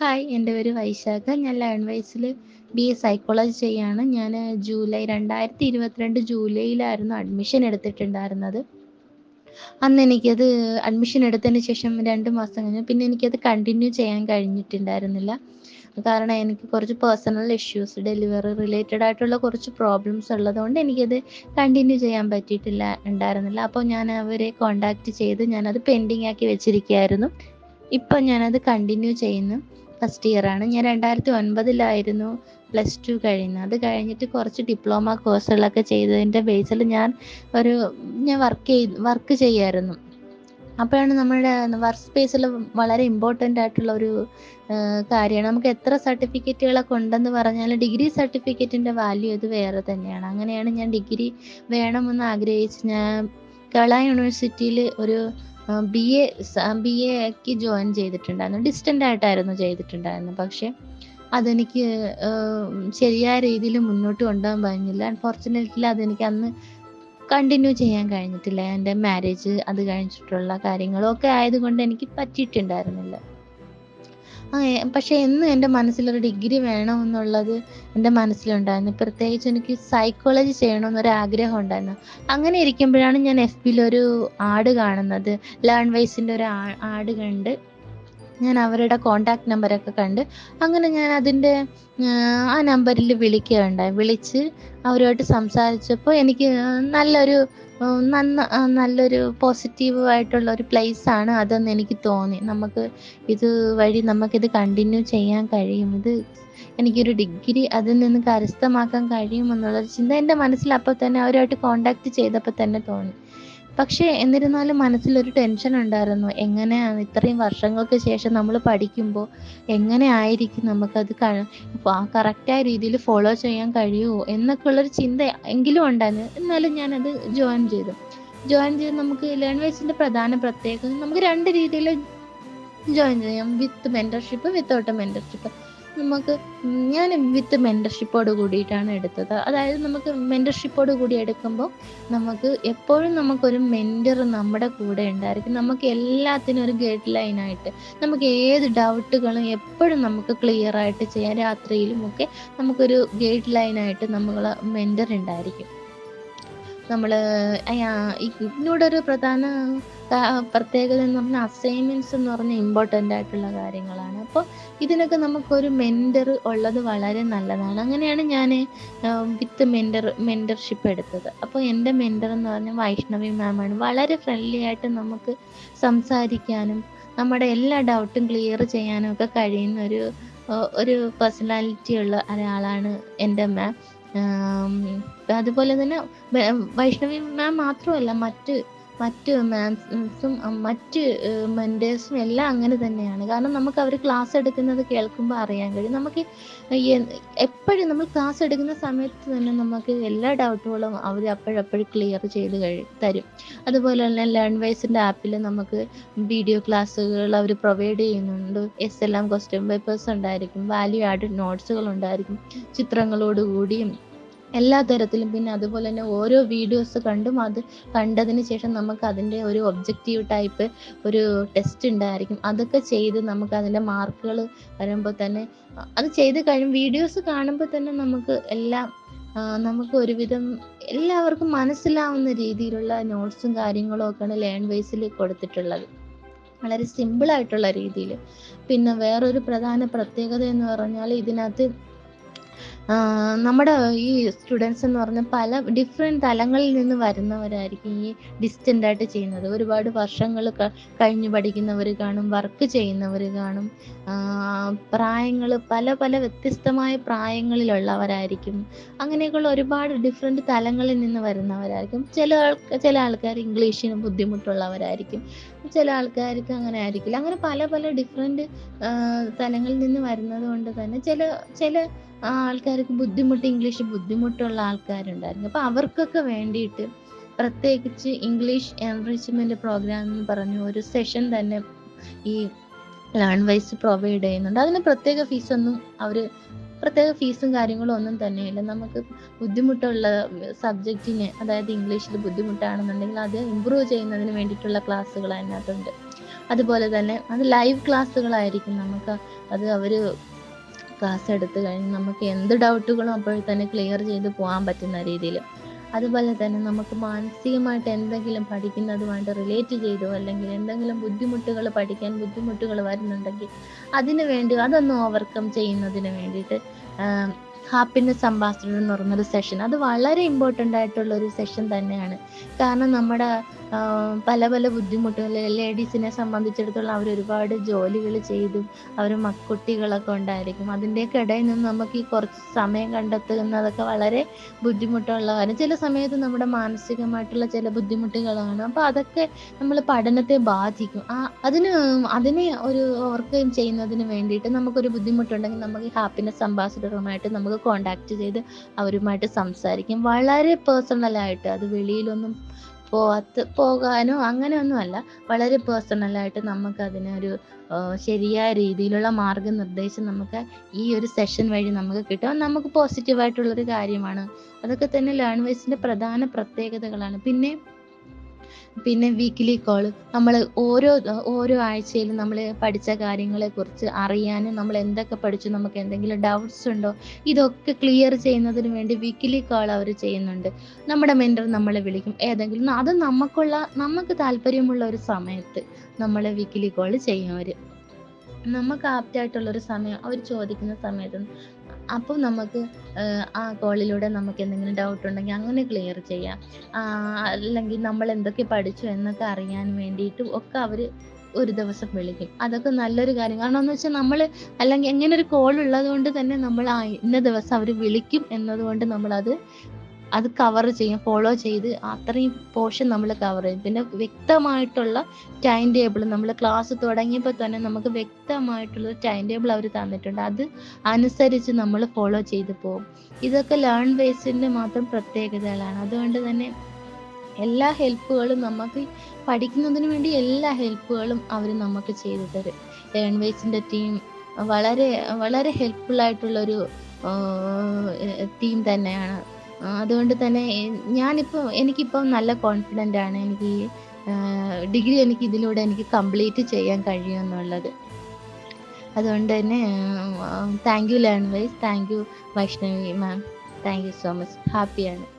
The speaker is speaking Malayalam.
ഹായ് എന്റെ പേര് വൈശാഖ. ഞാൻ ലേൺ വൈസിൽ ബി എ സൈക്കോളജി ചെയ്യാണ് ഞാൻ ജൂലൈ രണ്ടായിരത്തി ഇരുപത്തിരണ്ട് ജൂലൈയിലായിരുന്നു അഡ്മിഷൻ എടുത്തിട്ടുണ്ടായിരുന്നത്. അന്ന് എനിക്കത് അഡ്മിഷൻ എടുത്തതിന് ശേഷം രണ്ട് മാസം കഴിഞ്ഞു. പിന്നെ എനിക്കത് കണ്ടിന്യൂ ചെയ്യാൻ കഴിഞ്ഞിട്ടുണ്ടായിരുന്നില്ല. കാരണം എനിക്ക് കുറച്ച് പേഴ്സണൽ ഇഷ്യൂസ് ഡെലിവറി റിലേറ്റഡ് ആയിട്ടുള്ള കുറച്ച് പ്രോബ്ലംസ് ഉള്ളതുകൊണ്ട് എനിക്കത് കണ്ടിന്യൂ ചെയ്യാൻ പറ്റിയിട്ടില്ല ഉണ്ടായിരുന്നില്ല. അപ്പോൾ ഞാൻ അവരെ കോണ്ടാക്ട് ചെയ്ത് ഞാനത് പെൻഡിങ് ആക്കി വെച്ചിരിക്കുകയായിരുന്നു. ഇപ്പം ഞാനത് കണ്ടിന്യൂ ചെയ്യുന്നു. ഫസ്റ്റ് ഇയർ ആണ്. ഞാൻ രണ്ടായിരത്തി ഒൻപതിലായിരുന്നു പ്ലസ് ടു കഴിയുന്നത്. അത് കഴിഞ്ഞിട്ട് കുറച്ച് ഡിപ്ലോമ കോഴ്സുകളൊക്കെ ചെയ്തതിന്റെ ബേസിൽ ഞാൻ ഒരു ഞാൻ വർക്ക് ചെയ്ത് വർക്ക് ചെയ്യായിരുന്നു. അപ്പോഴാണ് നമ്മുടെ വർക്ക് സ്പേസിൽ വളരെ ഇമ്പോർട്ടന്റ് ആയിട്ടുള്ള ഒരു കാര്യമാണ്. നമുക്ക് എത്ര സർട്ടിഫിക്കറ്റുകളൊക്കെ ഉണ്ടെന്ന് പറഞ്ഞാൽ ഡിഗ്രി സർട്ടിഫിക്കറ്റിന്റെ വാല്യൂ ഇത് വേറെ തന്നെയാണ്. അങ്ങനെയാണ് ഞാൻ ഡിഗ്രി വേണമെന്ന് ആഗ്രഹിച്ച് ഞാൻ കേരള യൂണിവേഴ്സിറ്റിയിൽ ഒരു ബി എ ബി എക്ക് ജോയിൻ ചെയ്തിട്ടുണ്ടായിരുന്നു. ഡിസ്റ്റന്റ് ആയിട്ടായിരുന്നു ചെയ്തിട്ടുണ്ടായിരുന്നു പക്ഷേ അതെനിക്ക് ശരിയായ രീതിയിൽ മുന്നോട്ട് കൊണ്ടുപോകാൻ കഴിഞ്ഞില്ല. അൺഫോർച്ചുനേറ്റ്ലി അതെനിക്ക് അന്ന് കണ്ടിന്യൂ ചെയ്യാൻ കഴിഞ്ഞിട്ടില്ല. എന്റെ മാരേജ് അത് കഴിഞ്ഞിട്ടുള്ള കാര്യങ്ങളൊക്കെ ആയതുകൊണ്ട് എനിക്ക് പറ്റിയിട്ടുണ്ടായിരുന്നില്ല. പക്ഷേ എന്നും എന്റെ മനസ്സിലൊരു ഡിഗ്രി വേണമെന്നുള്ളത് എന്റെ മനസ്സിലുണ്ടായിരുന്നു. പ്രത്യേകിച്ച് എനിക്ക് സൈക്കോളജി ചെയ്യണമെന്നൊരു ആഗ്രഹം ഉണ്ടായിരുന്നു അങ്ങനെ ഇരിക്കുമ്പോഴാണ് ഞാൻ എഫ് ബിയിലൊരു ആഡ് കാണുന്നത്. ലേൺ വൈസിന്റെ ഒരു ആഡ് കണ്ട് ഞാൻ അവരുടെ കോണ്ടാക്ട് നമ്പറൊക്കെ കണ്ട് അങ്ങനെ ഞാൻ അതിന്റെ ആ നമ്പറിൽ വിളിക്കുകയുണ്ടായി. വിളിച്ച് അവരുമായിട്ട് സംസാരിച്ചപ്പോൾ എനിക്ക് നല്ലൊരു നന്ന നല്ലൊരു പോസിറ്റീവായിട്ടുള്ള ഒരു പ്ലേസ് ആണ് അതെന്ന് എനിക്ക് തോന്നി. നമുക്ക് ഇത് വഴി നമുക്കിത് കണ്ടിന്യൂ ചെയ്യാൻ കഴിയും. ഇത് എനിക്കൊരു ഡിഗ്രി അതിൽ നിന്ന് കരസ്ഥമാക്കാൻ കഴിയുമെന്നുള്ളൊരു ചിന്ത എന്റെ മനസ്സിൽ അപ്പോൾ തന്നെ അവരുമായിട്ട് കോണ്ടാക്ട് ചെയ്തപ്പോൾ തന്നെ തോന്നി. പക്ഷേ എന്നിരുന്നാലും മനസ്സിലൊരു ടെൻഷൻ ഉണ്ടായിരുന്നു. എങ്ങനെയാണ് ഇത്രയും വർഷങ്ങൾക്ക് ശേഷം നമ്മൾ പഠിക്കുമ്പോൾ എങ്ങനെ ആയിരിക്കും നമുക്കത് കറക്റ്റായ രീതിയിൽ ഫോളോ ചെയ്യാൻ കഴിയുമോ എന്നൊക്കെ ഉള്ളൊരു ചിന്ത എങ്കിലും ഉണ്ടായിരുന്നു. എന്നാലും ഞാനത് ജോയിൻ ചെയ്തു. ജോയിൻ ചെയ്ത് നമുക്ക് ലേൺ വൈസിന്റെ പ്രധാന പ്രത്യേകത നമുക്ക് രണ്ട് രീതിയിൽ ജോയിൻ ചെയ്യാം. വിത്ത് മെന്റർഷിപ്പ് വിത്തൗട്ട് മെന്റർഷിപ്പ് നമുക്ക് ഞാൻ വിത്ത് മെന്റർഷിപ്പോട് കൂടിയിട്ടാണ് എടുത്തത്. അതായത് നമുക്ക് മെന്റർഷിപ്പോട് കൂടി എടുക്കുമ്പോൾ നമുക്ക് എപ്പോഴും നമുക്കൊരു മെന്റർ നമ്മുടെ കൂടെ ഉണ്ടായിരിക്കും. നമുക്ക് എല്ലാത്തിനും ഒരു ഗൈഡ് ലൈനായിട്ട് നമുക്ക് ഏത് ഡൗട്ടുകളും എപ്പോഴും നമുക്ക് ക്ലിയർ ആയിട്ട് ചെയ്യാൻ രാത്രിയിലും ഒക്കെ നമുക്കൊരു ഗൈഡ് ലൈനായിട്ട് നമ്മൾ മെന്റർ ഉണ്ടായിരിക്കും. നമ്മൾ ഇതിനോടൊരു പ്രധാന പ്രത്യേകത എന്ന് പറഞ്ഞാൽ അസൈൻമെന്റ്സ് എന്ന് പറഞ്ഞാൽ ഇമ്പോർട്ടന്റ് ആയിട്ടുള്ള കാര്യങ്ങളാണ്. അപ്പോൾ ഇതിനൊക്കെ നമുക്കൊരു മെന്റർ ഉള്ളത് വളരെ നല്ലതാണ്. അങ്ങനെയാണ് ഞാൻ വിത്ത് മെന്റർ മെന്റർഷിപ്പ് എടുത്തത്. അപ്പോൾ എന്റെ മെന്റർ എന്ന് പറഞ്ഞാൽ വൈഷ്ണവി മാമാണ് വളരെ ഫ്രണ്ട്ലി ആയിട്ട് നമുക്ക് സംസാരിക്കാനും നമ്മുടെ എല്ലാ ഡൗട്ടും ക്ലിയർ ചെയ്യാനും ഒക്കെ കഴിയുന്ന ഒരു ഒരു പേഴ്സണാലിറ്റി ഉള്ള ഒരാളാണ് എന്റെ മാം അതുപോലെ തന്നെ വൈഷ്ണവി മാം മാത്രമല്ല മറ്റ് മറ്റ് മാംസും മറ്റ് മെന്റേഴ്സും എല്ലാം അങ്ങനെ തന്നെയാണ്. കാരണം നമുക്ക് അവർ ക്ലാസ് എടുക്കുന്നത് കേൾക്കുമ്പോൾ അറിയാൻ കഴിയും. നമുക്ക് എപ്പോഴും നമ്മൾ ക്ലാസ് എടുക്കുന്ന സമയത്ത് തന്നെ നമുക്ക് എല്ലാ ഡൗട്ടുകളും അവർ അപ്പോഴപ്പോഴും ക്ലിയർ ചെയ്ത് കഴി തരും. അതുപോലെ തന്നെ ലേൺ വൈസിന്റെ ആപ്പിൽ നമുക്ക് വീഡിയോ ക്ലാസ്സുകൾ അവർ പ്രൊവൈഡ് ചെയ്യുന്നുണ്ട്. എസ് എല്ലാം ക്വസ്റ്റ്യൻ പേപ്പേഴ്സ് ഉണ്ടായിരിക്കും. വാല്യൂ ആഡ് നോട്ട്സുകൾ ഉണ്ടായിരിക്കും. ചിത്രങ്ങളോട് കൂടിയും എല്ലാ തരത്തിലും. പിന്നെ അതുപോലെ തന്നെ ഓരോ വീഡിയോസ് കണ്ടും അത് കണ്ടതിന് ശേഷം നമുക്ക് അതിന്റെ ഒരു ഒബ്ജക്റ്റീവ് ടൈപ്പ് ഒരു ടെസ്റ്റ് ഉണ്ടായിരിക്കും. അതൊക്കെ ചെയ്ത് നമുക്ക് അതിന്റെ മാർക്കുകൾ വരുമ്പോൾ തന്നെ അത് ചെയ്ത് കഴിയും. വീഡിയോസ് കാണുമ്പോൾ തന്നെ നമുക്ക് എല്ലാം നമുക്ക് ഒരുവിധം എല്ലാവർക്കും മനസ്സിലാവുന്ന രീതിയിലുള്ള നോട്ട്സും കാര്യങ്ങളും ഒക്കെയാണ് ലേൺ വൈസിൽ കൊടുത്തിട്ടുള്ളത്. വളരെ സിമ്പിളായിട്ടുള്ള രീതിയിൽ പിന്നെ വേറൊരു പ്രധാന പ്രത്യേകത എന്ന് പറഞ്ഞാൽ ഇതിനകത്ത് നമ്മുടെ ഈ സ്റ്റുഡൻസ് എന്ന് പറഞ്ഞാൽ പല ഡിഫറെന്റ് തലങ്ങളിൽ നിന്ന് വരുന്നവരായിരിക്കും ഈ ഡിസ്റ്റന്റ് ആയിട്ട് ചെയ്യുന്നത്. ഒരുപാട് വർഷങ്ങൾ കഴിഞ്ഞു പഠിക്കുന്നവർ കാണും വർക്ക് ചെയ്യുന്നവർ കാണും. പ്രായങ്ങൾ പല പല വ്യത്യസ്തമായ പ്രായങ്ങളിലുള്ളവരായിരിക്കും. അങ്ങനെയൊക്കെയുള്ള ഒരുപാട് ഡിഫറെന്റ് തലങ്ങളിൽ നിന്ന് വരുന്നവരായിരിക്കും. ചില ആൾക്കാർ ചില ആൾക്കാർ ഇംഗ്ലീഷിന് ബുദ്ധിമുട്ടുള്ളവരായിരിക്കും. ചില ആൾക്കാർക്ക് അങ്ങനെ ആയിരിക്കില്ല. അങ്ങനെ പല പല ഡിഫറെന്റ് തലങ്ങളിൽ നിന്ന് വരുന്നത് കൊണ്ട് തന്നെ ചില ചില ആൾക്കാർക്ക് ബുദ്ധിമുട്ട് ഇംഗ്ലീഷ് ബുദ്ധിമുട്ടുള്ള ആൾക്കാരുണ്ടായിരുന്നു. അപ്പോൾ അവർക്കൊക്കെ വേണ്ടിയിട്ട് പ്രത്യേകിച്ച് ഇംഗ്ലീഷ് എൻറിച്ച്മെന്റ് പ്രോഗ്രാം എന്ന് പറഞ്ഞു ഒരു സെഷൻ തന്നെ ഈ ലേൺ വൈസ് പ്രൊവൈഡ് ചെയ്യുന്നുണ്ട്. അതിന് പ്രത്യേക ഫീസൊന്നും അവർ പ്രത്യേക ഫീസും കാര്യങ്ങളും ഒന്നും തന്നെയില്ല നമുക്ക് ബുദ്ധിമുട്ടുള്ള സബ്ജക്റ്റിന് അതായത് ഇംഗ്ലീഷിൽ ബുദ്ധിമുട്ടാണെന്നുണ്ടെങ്കിൽ അത് ഇമ്പ്രൂവ് ചെയ്യുന്നതിന് വേണ്ടിയിട്ടുള്ള ക്ലാസ്സുകൾ അതിനകത്തുണ്ട്. അതുപോലെ തന്നെ അത് ലൈവ് ക്ലാസ്സുകളായിരിക്കും നമുക്ക് അത് അവർ ക്ലാസ് എടുത്ത് കഴിഞ്ഞ് നമുക്ക് എന്ത് ഡൗട്ടുകളും അപ്പോൾ തന്നെ ക്ലിയർ ചെയ്ത് പോകാൻ പറ്റുന്ന രീതിയിൽ അതുപോലെ തന്നെ നമുക്ക് മാനസികമായിട്ട് എന്തെങ്കിലും പഠിക്കുന്നതുമായിട്ട് റിലേറ്റ് ചെയ്തോ അല്ലെങ്കിൽ എന്തെങ്കിലും ബുദ്ധിമുട്ടുകൾ പഠിക്കാൻ ബുദ്ധിമുട്ടുകൾ വരുന്നുണ്ടെങ്കിൽ അതിന് വേണ്ടി അതൊന്ന് ഓവർകം ചെയ്യുന്നതിന് വേണ്ടിയിട്ട് ഹാപ്പിനെസ് അംബാസിഡർ എന്ന് പറയുന്നൊരു സെഷൻ അത് വളരെ ഇമ്പോർട്ടന്റ് ആയിട്ടുള്ള ഒരു സെഷൻ തന്നെയാണ്. കാരണം നമ്മുടെ പല പല ബുദ്ധിമുട്ടുകൾ. ലേഡീസിനെ സംബന്ധിച്ചിടത്തോളം അവർ ഒരുപാട് ജോലികൾ ചെയ്തും അവർ മക്കുട്ടികളൊക്കെ ഉണ്ടായിരിക്കും. അതിന്റെയൊക്കെ ഇടയിൽ നിന്ന് നമുക്ക് ഈ കുറച്ച് സമയം കണ്ടെത്തുന്നതൊക്കെ വളരെ ബുദ്ധിമുട്ടുള്ള കാര്യം ചില സമയത്ത് നമ്മുടെ മാനസികമായിട്ടുള്ള ചില ബുദ്ധിമുട്ടുകളാണ്. അപ്പോൾ അതൊക്കെ നമ്മൾ പഠനത്തെ ബാധിക്കും. ആ അതിന് അതിനെ ഒരു ഓവർകം ചെയ്യുന്നതിന് വേണ്ടിയിട്ട് നമുക്കൊരു ബുദ്ധിമുട്ടുണ്ടെങ്കിൽ നമുക്ക് ഹാപ്പിനെസ് അംബാസിഡറുമായിട്ട് നമുക്ക് കോണ്ടാക്ട് ചെയ്ത് അവരുമായിട്ട് സംസാരിക്കും. വളരെ പേഴ്സണലായിട്ട് അത് വെളിയിലൊന്നും പോകാത്ത പോകാനോ അങ്ങനെയൊന്നുമല്ല. വളരെ പേഴ്സണലായിട്ട് നമുക്ക് അതിനൊരു ആ, ശരിയായ രീതിയിലുള്ള മാർഗനിർദ്ദേശം നമുക്ക് ഈ ഒരു സെഷൻ വഴി നമുക്ക് കിട്ടും. നമുക്ക് പോസിറ്റീവായിട്ടുള്ളൊരു കാര്യമാണ്. അതൊക്കെ തന്നെ ലേൺ പ്രധാന പ്രത്യേകതകളാണ്. പിന്നെ പിന്നെ വീക്കിലി കോൾ നമ്മൾ ഓരോ ഓരോ ആഴ്ചയിലും നമ്മൾ പഠിച്ച കാര്യങ്ങളെക്കുറിച്ച് അറിയാനും നമ്മൾ എന്തൊക്കെ പഠിച്ചു നമുക്ക് എന്തെങ്കിലും ഡൗട്ട്സ് ഉണ്ടോ ഇതൊക്കെ ക്ലിയർ ചെയ്യുന്നതിന് വേണ്ടി വീക്കിലി കോൾ അവർ ചെയ്യുന്നുണ്ട്. നമ്മുടെ മെന്റർ നമ്മളെ വിളിക്കും. ഏതെങ്കിലും അത് നമുക്കുള്ള നമുക്ക് താല്പര്യമുള്ള ഒരു സമയത്ത് നമ്മൾ വീക്കിലി കോൾ ചെയ്യും അവർ നമുക്ക് ആപ്റ്റായിട്ടുള്ളൊരു സമയം അവർ ചോദിക്കുന്ന സമയത്ത് അപ്പോൾ നമുക്ക് ആ കോളിലൂടെ നമുക്ക് എന്തെങ്കിലും ഡൗട്ട് ഉണ്ടെങ്കിൽ അങ്ങനെ ക്ലിയർ ചെയ്യാം. അല്ലെങ്കിൽ നമ്മൾ എന്തൊക്കെ പഠിച്ചു എന്നൊക്കെ അറിയാൻ വേണ്ടിയിട്ടും ഒക്കെ അവർ ഒരു ദിവസം വിളിക്കും. അതൊക്കെ നല്ലൊരു കാര്യം. കാരണം എന്ന് വെച്ചാൽ നമ്മൾ അല്ലെങ്കിൽ എങ്ങനെ ഒരു കോൾ ഉള്ളത് കൊണ്ട് തന്നെ നമ്മൾ ആ ഇന്ന ദിവസം അവർ വിളിക്കും എന്നതുകൊണ്ട് നമ്മൾ അത് കവർ ചെയ്യും ഫോളോ ചെയ്ത് അത്രയും പോർഷൻ നമ്മൾ കവർ ചെയ്യും. പിന്നെ വ്യക്തമായിട്ടുള്ള ടൈം ടേബിൾ നമ്മൾ ക്ലാസ് തുടങ്ങിയപ്പോൾ തന്നെ നമുക്ക് വ്യക്തമായിട്ടുള്ള ടൈം ടേബിൾ അവർ തന്നിട്ടുണ്ട്. അത് അനുസരിച്ച് നമ്മൾ ഫോളോ ചെയ്ത് പോകും. ഇതൊക്കെ ലേൺ ബേസിന്റെ മാത്രം പ്രത്യേകതകളാണ്. അതുകൊണ്ട് തന്നെ എല്ലാ ഹെൽപ്പുകളും നമുക്ക് പഠിക്കുന്നതിന് വേണ്ടി എല്ലാ ഹെൽപ്പുകളും അവർ നമുക്ക് ചെയ്തു തരും. ലേൺ ബേസിന്റെ ടീം വളരെ വളരെ ഹെൽപ്ഫുൾ ആയിട്ടുള്ളൊരു ടീം തന്നെയാണ്. അതുകൊണ്ട് തന്നെ ഞാനിപ്പോൾ എനിക്കിപ്പോൾ നല്ല കോൺഫിഡന്റ് ആണ്. എനിക്ക് ഡിഗ്രി എനിക്ക് ഇതിലൂടെ എനിക്ക് കംപ്ലീറ്റ് ചെയ്യാൻ കഴിയുമെന്നുള്ളത് അതുകൊണ്ട് തന്നെ thank you learn wise thank you Vaishnavi ma'am thank you so much ഹാപ്പിയാണ്